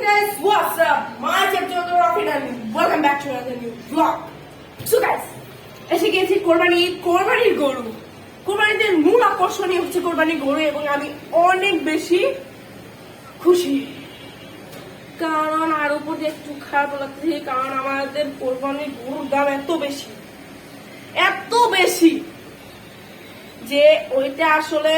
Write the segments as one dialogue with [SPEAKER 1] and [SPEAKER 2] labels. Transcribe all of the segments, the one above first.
[SPEAKER 1] guys, what's up? My name is Jonathan Rocket and welcome back to another new vlog. So guys, এসে গেছি কোরবানি কোরবানির গরু কোরবানিদের মূল আকর্ষণই হচ্ছে কোরবানির গরু এবং আমি অনেক বেশি খুশি কারণ আর উপর দিয়ে একটু খারাপ লাগছে কারণ আমাদের কোরবানির গরুর দাম এত বেশি এত বেশি যে ওইটা আসলে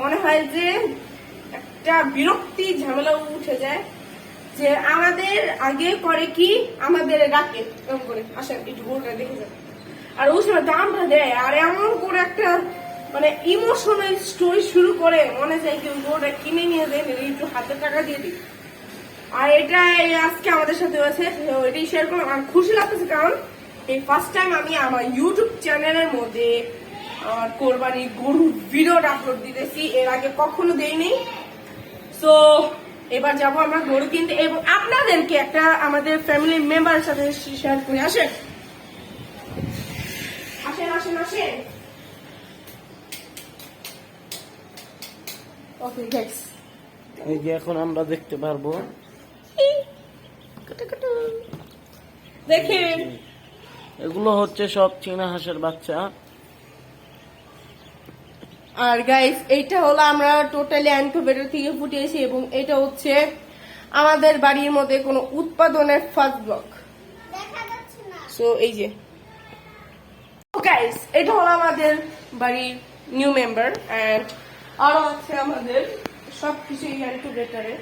[SPEAKER 1] মনে হয় যে একটা বিরক্তি ঝামেলা উঠে যায় যে আমাদের আগে করে কি? আমাদের রাখে। এরকম করে। আসেন একটু গরুটা দেখে যান আর ওই সময় দামটা দেয়। আর এমন করে একটা মানে ইমোশনাল স্টোরি শুরু করে, মনে যায় কি ওই গরুটা কিনে নিয়ে দেয় একটু হাতে টাকা দিয়ে দিই। আর এটা আজকে আমাদের সাথে হয়েছে। এটাই শেয়ার করলাম। আমার খুশি লাগতেছে কারণ, এই ফার্স্ট টাইম আমি আমার ইউটিউব চ্যানেলের মধ্যে আমার কোরবানি গরুর ভিডিওটা আপলোড দিতেছি। এর আগে কখনো দেইনি। সো এবার যাব আমরা গরু কিনতে এবং আপনাদেরকে একটা আমাদের ফ্যামিলি মেম্বারের সাথে শেয়ার করে। আসেন। আসেন আসেন আসেন। ওকে গাইস
[SPEAKER 2] এই যে এখন আমরা দেখতে পারব।
[SPEAKER 1] দেখেন।
[SPEAKER 2] এগুলো হচ্ছে সব চীনা হাঁসের বাচ্চা।
[SPEAKER 1] আর গাইস এইটা হলো আমরা টোটালি অ্যানকোভেটার থেকে ফুটিয়েছি এবং এটা হচ্ছে আমাদের বাড়ির মধ্যে কোনো উৎপাদনের ফার্স্ট ব্লক সো এই যে। গাইস এটা হলো আমাদের বাড়ির নিউ মেম্বার অ্যান্ড আরও আছে আমাদের সবকিছু এই অ্যানকোভেটারে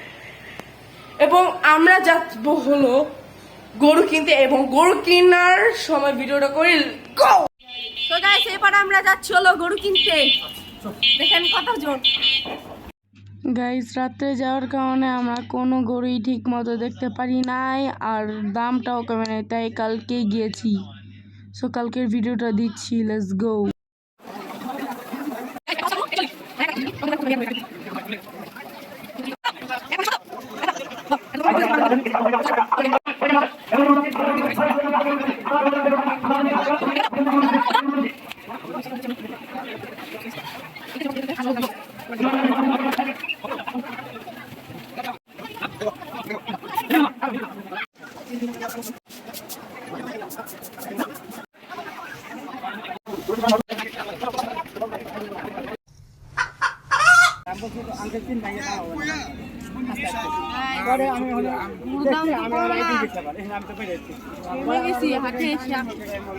[SPEAKER 1] এবং আমরা যাব হলো গরু কিনতে এবং গরু কেনার সময় ভিডিওটা করি। গো তো গাইস এবার আমরা যাচ্ছি হলো গরু কিনতে। দেখেন কতজন
[SPEAKER 3] গাইস রাত্রে যাওয়ার কারণে আমরা কোনো গরুই ঠিক মতো দেখতে পারি নাই আর দামটাও কমে নাই তাই কালকেই গিয়েছি। সো কালকের ভিডিওটা দিচ্ছি লেটস গো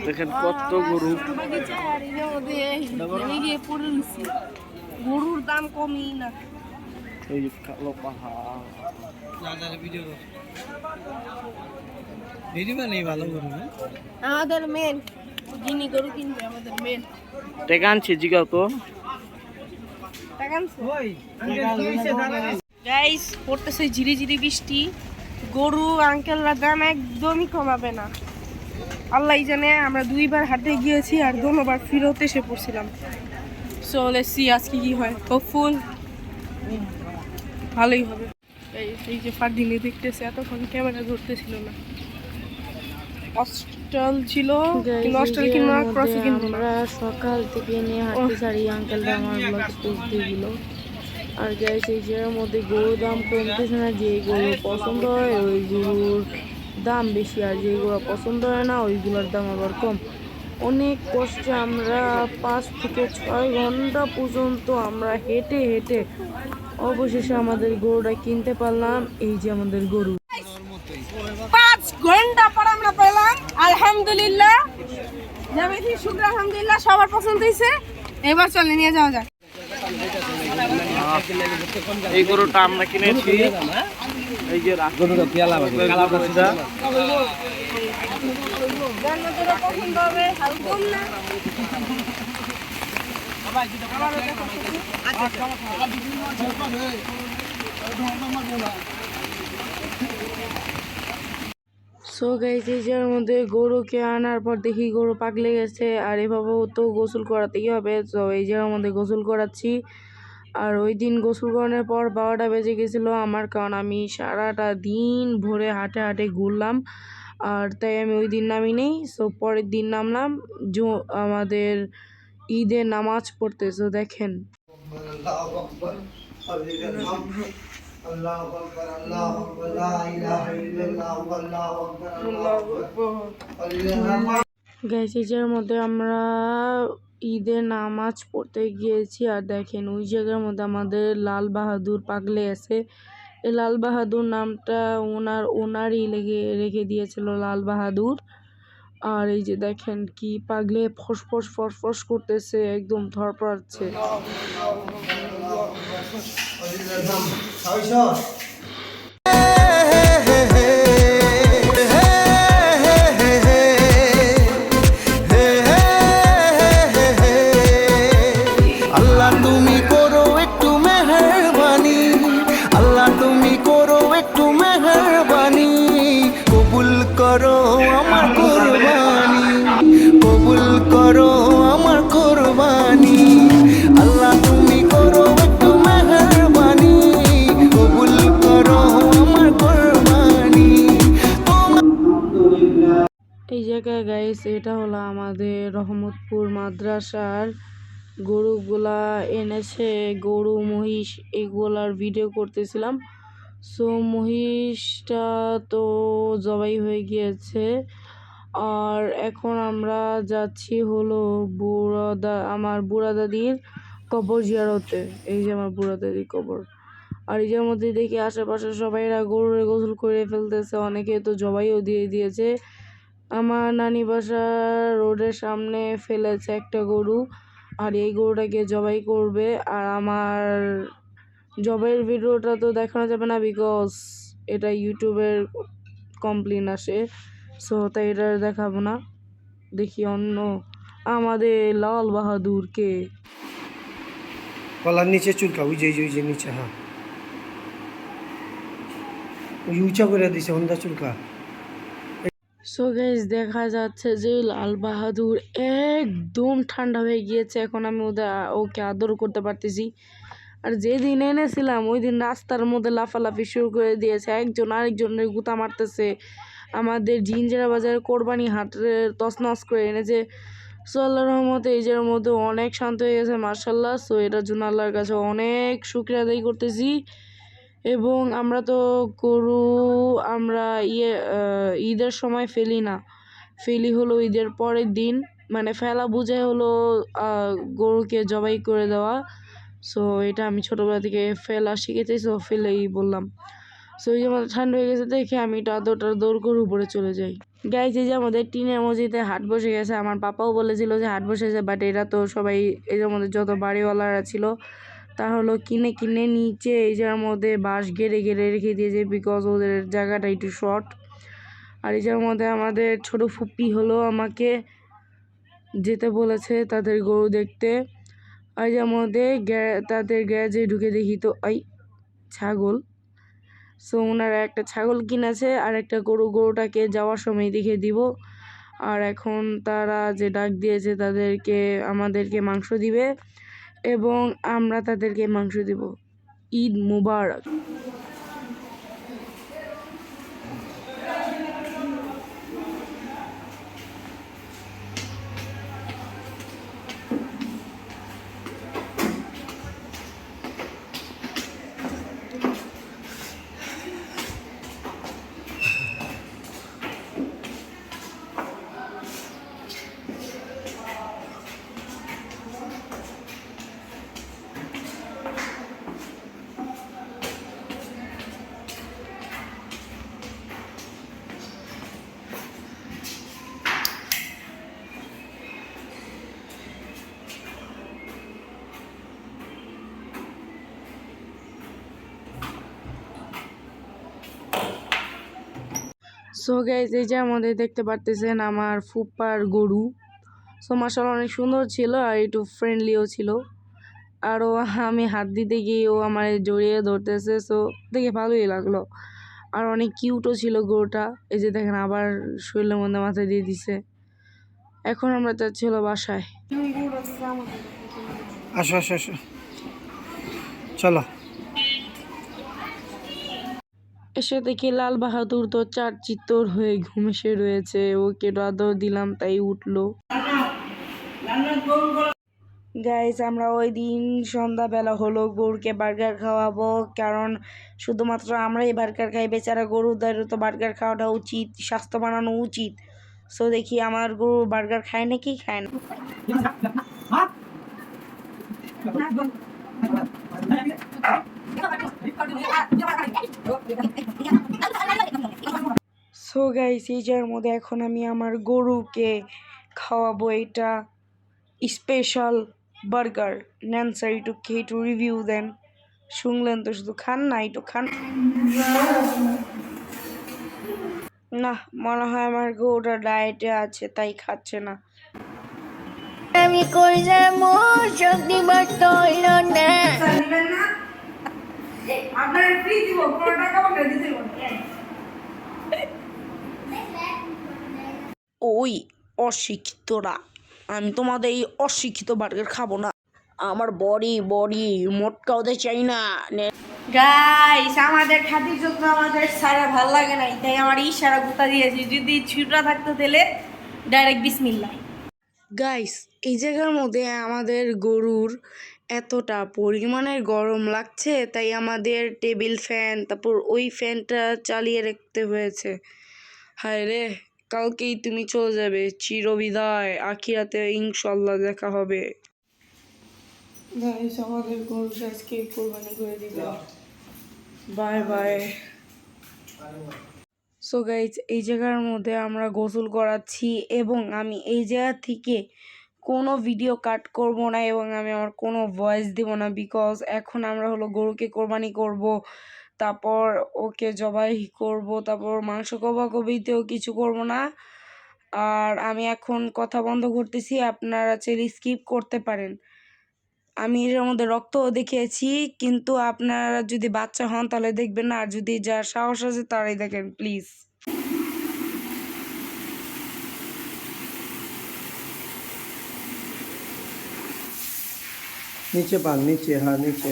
[SPEAKER 2] দেখেন কত গরু।
[SPEAKER 1] গরুর দাম কমই না আমাদের মেন
[SPEAKER 2] তো।
[SPEAKER 1] গাইস পড়তেছে ঝিরি ঝিরি বৃষ্টি। গরু আঙ্কেলরা দাম একদমই কমাবে না। আল্লাহ জানে আমরা দুইবার হাটে গিয়েছি আর দোনোবার ফিরত এসে পড়ছিলাম। সো সি আজকে কি হয়। হোপফুল ভালোই হবে। এই এই যে ফারদিনে দেখতেছে এতক্ষণ ক্যামেরা ধরতেছিল না। অস্টল ছিল কিন্তু অস্টল কিনবো না ক্রসে কিনবো না।
[SPEAKER 3] সকাল থেকে নিয়ে হাঁটতে ছাড়ি আঙ্কেলটা আমার ব্লগে পোস্ট দিয়ে দিল। আর গাইস এই যে মধ্যে গরুর দাম কমতেছে না যে গরু পছন্দ হয় ওই গরুর দাম বেশি, আর যেগুলো পছন্দ হয় না, ওইগুলোর দাম আবার কম। অনেক কষ্টে আমরা পাঁচ থেকে ছয় ঘণ্টা পর্যন্ত আমরা হেঁটে হেঁটে অবশেষে আমাদের গরুটা কিনতে পারলাম, এই যে আমাদের গরু।
[SPEAKER 1] পাঁচ ঘণ্টা পর আমরা পেলাম, আলহামদুলিল্লাহ। আলহামদুলিল্লাহ, সবার পছন্দ হয়েছে এবার চলে, নিয়ে যাওয়া যাক।
[SPEAKER 2] এই গরুটা আমরা কিনেছি। এই যে
[SPEAKER 3] সো গাইস এই যে মধ্যে গরুকে আনার পর দেখি গরু পাকলে গেছে আর এভাবেও তো গোসল করাতেই হবে। তো এই যে মধ্যে গোসল করাচ্ছি। আর ওই দিন গোসল করানোর পর বারোটা বেজে গেছিল আমার কারণ আমি সারাটা দিন ভোরে হাঁটে হাঁটে ঘুরলাম। আর তাই আমি ওই দিন নামি নেই সো পরের দিন নামলাম জো আমাদের ঈদের নামাজ পড়তে সো দেখেন। এর মধ্যে আমরা ঈদের নামাজ পড়তে গিয়েছি আর দেখেন ওই জায়গার মধ্যে আমাদের লাল বাহাদুর পাগলে আছে এই লাল বাহাদুর নামটা ওনার ওনারই লেগে রেখে দিয়েছিল লাল বাহাদুর আর এই যে দেখেন কি পাগলে ফসফস ফসফস করতেছে একদম ধরপড়াচ্ছে রহমতপুর মাদ্রাসার গরুগুলা এনেছে। গরু, মহিষ, এগুলার ভিডিও করতেছিলাম। সো মহিষটা তো জবাই হয়ে গিয়েছে। আর এখন আমরা যাচ্ছি হলো বুড়া দা আমার বুড়া দাদির কবর জিয়ারতে। এই যে আমার বুড়া দাদির কবর। আর এই যে মধ্যে দেখি আশেপাশে সবাইরা গরুরে গোসল করে ফেলতেছে, অনেকে তো জবাইও দিয়ে দিয়েছে। আমার নানি বাসা রোডের সামনে ফেলেছে একটা গরু আর এই গরুটাকে জবাই করবে। আর আমার জবাইয়ের ভিডিওটা তো দেখানো যাবে না বিকজ এটা ইউটিউবের কমপ্লেন আসে সো তাই এটা দেখাবো না। দেখি অন্য আমাদের লাল বাহাদুরকে।
[SPEAKER 4] গলার নিচে চুলকা ওই যে, ওই যে নিচে হ্যাঁ। ওই উঁচা করে দিছে হন্দা চুলকা
[SPEAKER 3] সো গাইস দেখা যাচ্ছে যে লাল বাহাদুর একদম ঠান্ডা হয়ে গিয়েছে। এখন আমি ওদের ওকে আদর করতে পারতেছি। আর যেদিন এনেছিলাম ওই দিন রাস্তার মধ্যে লাফালাফি শুরু করে দিয়েছে। একজন আরেকজনের গুতা মারতেছে। আমাদের জিঞ্জেরা বাজারে কোরবানি হাটে তছনছ করে এনেছে। সো আল্লাহ রহমতে এই জায়গার মধ্যে অনেক শান্ত হয়ে গেছে মার্শাল্লাহ সো এটার জন্য আল্লাহর কাছে অনেক শুক্রিয়া আদায় করতেছি। এবং আমরা তো গরু আমরা ইয়ে ঈদের সময় ফেলি না। ফেলি হলো ঈদের পরের দিন মানে ফেলা বুঝে হলো গরুকে জবাই করে দেওয়া। সো এটা আমি ছোটোবেলা থেকে ফেলা শিখেছি সো ফেলেই বললাম। সো এই যে আমাদের ঠান্ডা হয়ে গেছে, দেখে আমি টাদর দৌড় গরু উপরে চলে যাই। গাইজ এই যে আমাদের টিনের মসজিদে হাট বসে গেছে, আমার পাপাও বলেছিল যে হাট বসেছে বাট এরা তো সবাই এই যে আমাদের যত বাড়িওয়ালারা ছিল তা হলো কিনে কিনে নিচে, এই যার মধ্যে বাঁশ গেড়ে গেড়ে রেখে দিয়েছে বিকজ ওদের জায়গাটা একটু শর্ট আর এই যার মধ্যে আমাদের ছোট ফুপ্পি হলো আমাকে যেতে বলেছে তাদের গরু দেখতে। আর যার মধ্যে তাদের গ্যারেজে ঢুকে দেখি তো, এই ছাগল। সো ওনারা একটা ছাগল কিনেছে আর একটা গরু, গরুটাকে যাওয়ার সময় দেখে দিব। আর এখন তারা যে ডাক দিয়েছে তাদেরকে, আমাদেরকে মাংস দিবে। এবং আমরা তাদেরকে মাংস দেব। ঈদ মুবারক। সো গাইজ এই যে আমাদের দেখতে পারতেছেন আমার ফুপ্পার গরু। সো মাসাল অনেক সুন্দর ছিল আর একটু ফ্রেন্ডলিও ছিল। আর ও আমি হাত দিতে গিয়ে ও আমার জড়িয়ে ধরতেছে। সো দেখে ভালোই লাগল। আর অনেক কিউটও ছিল গরুটা। এই যে দেখেন, আবার শরীরের মধ্যে মাথায় দিয়ে দিছে। এখন আমরা যাচ্ছি হলো বাসায়।
[SPEAKER 4] আসো আসো আসো। চলো।
[SPEAKER 3] এসে দেখি লাল বাহাদুর তো চার চিত্তর হয়ে ঘুমেসে রয়েছে। ওকে আদর দিলাম, তাই উঠল। গাইস আমরা ওই দিন সন্ধ্যাবেলা হলো গরুকে বার্গার খাওয়াবো, কারণ শুধুমাত্র আমরাই বার্গার খাই, বেচারা গরুদেরও তো বার্গার খাওয়াটা উচিত, স্বাস্থ্য বানানো উচিত। সো দেখি আমার গরু বার্গার খায় নাকি খায় না। সো গাইস এই যার মধ্যে এখন আমি আমার গরুকে খাওয়াবো এটা স্পেশাল বার্গার নেন স্যার একটু খেয়ে একটু রিভিউ দেন। শুনলেন তো শুধু খান না একটু খান। না মনে হয় আমার গরুটা ডায়েটে আছে তাই খাচ্ছে না।
[SPEAKER 5] আমি কইলে মোর শক্তি বাড়ত হইল না।
[SPEAKER 1] আপনার ফ্রি দিব কোনো টাকা দিতে হবে না।
[SPEAKER 3] ওই অশিক্ষিতরা। আমি তোমাদের এই অশিক্ষিত বার্গার খাব না। আমার বডি বডি মোটকা হতে চাই না।
[SPEAKER 1] গাইস আমাদের খাতির যত্ন আমাদের সারা ভালো লাগে নাই তাই আমার ইশারা গুতা দিয়েছি। যদি ছুটা থাকতো তাহলে ডাইরেক্ট বিসমিল্লাহ।
[SPEAKER 3] গাইস এই জায়গার মধ্যে আমাদের গরুর এতটা পরিমাণের গরম লাগছে তাই আমাদের টেবিল ফ্যান তারপর ওই ফ্যানটা চালিয়ে রাখতে হয়েছে। হায় রে। কালকেই তুমি চলে যাবে। চিরবিদায়। আখিরাতে ইনশাল্লাহ দেখা হবে। গাইস আমাদের গরু আজকে কোরবানি করে দিবে বাই বাই। সো গাইজ এই জায়গার মধ্যে আমরা গোসল করাচ্ছি এবং আমি এই জায়গা থেকে কোনো ভিডিও কাট করব না এবং আমি আমার কোনো ভয়েস দিব না বিকজ এখন আমরা হলো গরুকে কোরবানি করব। তারপর ওকে জবাই করব, তারপর মাংস কবাকবিতেও কিছু করব না। আর আমি এখন কথা বন্ধ করতেছি, আপনারা চাইলে স্কিপ করতে পারেন। আমি এর মধ্যে রক্তও দেখিয়েছি, কিন্তু আপনারা যদি বাচ্চা হন তাহলে দেখবেন না, আর যদি যার সাহস আছে তারাই দেখেন প্লিজ
[SPEAKER 4] নিচে পান, নিচে হ্যাঁ নিচে।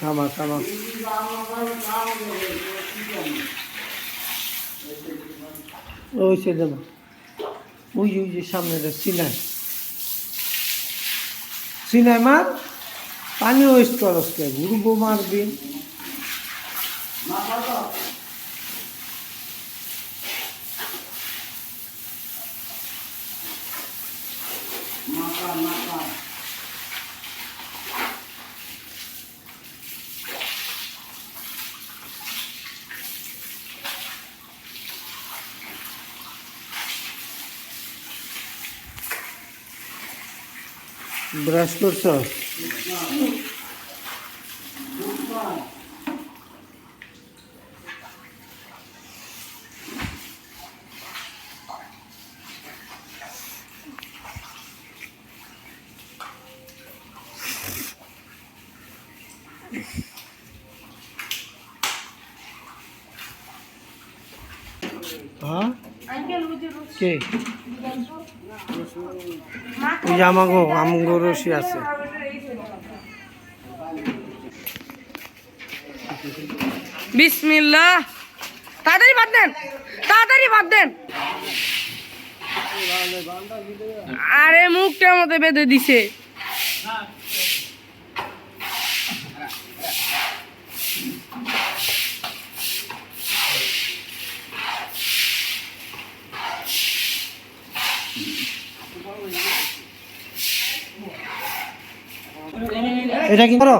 [SPEAKER 4] খামা খামা ওই সে দেব। ওই ওই যে সামনে দেখ সিনাই। সিনাই মার? পানি ওয়েস্ট করস কে? ঘুরবো মারবি। ব্রাশ করছ হ্যাঁ
[SPEAKER 1] আঙ্কেল ওই যে
[SPEAKER 4] রশি আছে।
[SPEAKER 1] বিসমিল্লাহ। তাড়াতাড়ি বাদ দেন, তাড়াতাড়ি বাদ দেন। আরে মুখটার মধ্যে বেঁধে দিছে।
[SPEAKER 4] এটা কি করো?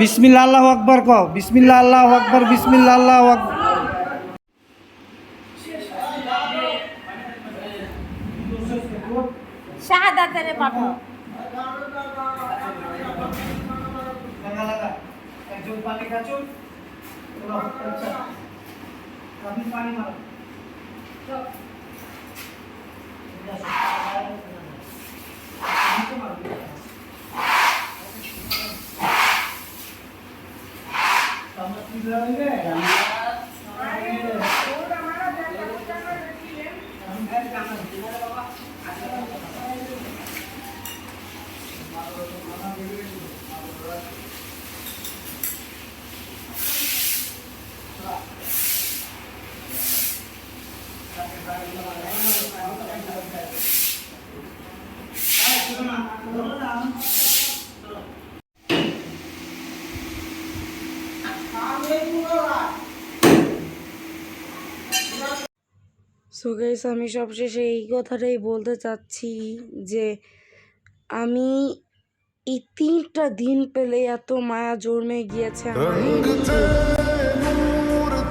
[SPEAKER 4] বিসমিল্লা আল্লাহ আকবর ক বিসমিল্লা আল্লাহ আকবর বিসমিল্লা আল্লাহ আকবর।
[SPEAKER 5] শাহাদাতের পাঠাও Is that?
[SPEAKER 3] সো গাইস আমি সবশেষে এই কথাটাই বলতে চাচ্ছি যে আমি এই তিনটা দিন পেলে এত মায়া জন্মে গিয়েছে।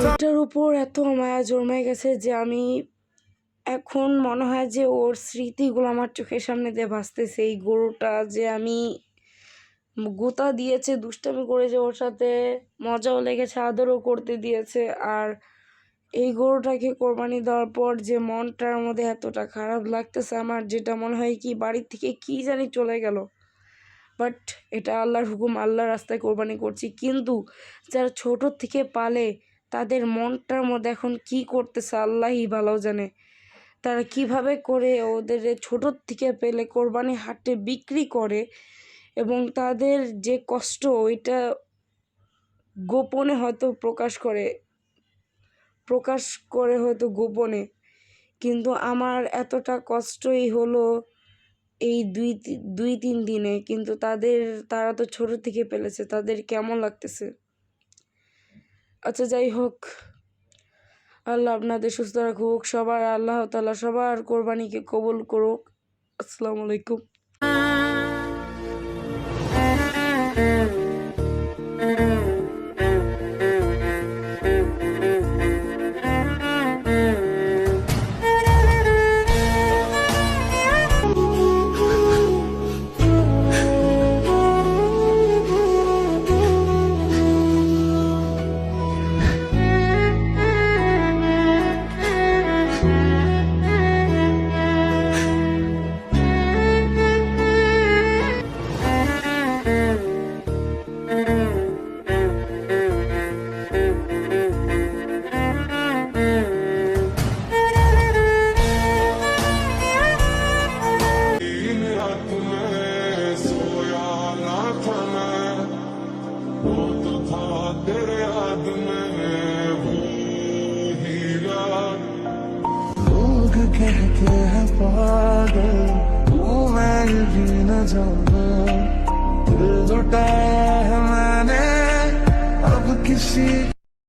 [SPEAKER 3] এটার উপর এত মায়া জন্মে গেছে যে আমি এখন মনে হয় যে ওর স্মৃতিগুলো আমার চোখের সামনে দিয়ে ভাসতেছে এই গরুটা যে আমি গোতা দিয়েছে দুষ্টামি করেছে ওর সাথে মজাও লেগেছে আদরও করতে দিয়েছে আর এই গরুটাকে কোরবানি দেওয়ার পর যে মনটার মধ্যে এতটা খারাপ লাগতেছে আমার, যেটা মনে হয় কি বাড়ির থেকে কি জানি চলে গেল। বাট এটা আল্লাহর হুকুম, আল্লাহর রাস্তায় কোরবানি করছি। কিন্তু যারা ছোটোর থেকে পালে, তাদের মনটার মধ্যে এখন কি করতেছে আল্লাহই ভালো জানে। তারা কীভাবে করে ওদের ছোটোর থেকে পেলে কোরবানি হাটে বিক্রি করে এবং তাদের যে কষ্ট, ওইটা গোপনে হয়তো প্রকাশ করে। প্রকাশ করে হয়তো গোপনে। কিন্তু আমার এতটা কষ্টই হলো এই দুই দুই তিন দিনে। কিন্তু তাদের, তারা তো ছোট থেকে পেলেছে তাদের কেমন লাগতেছে? আচ্ছা যাই হোক। আল্লাহ আপনাদের সুস্থ রাখুক, সবার আল্লাহ তালা সবার কোরবানিকে কবুল করুক। আসসালামু আলাইকুম।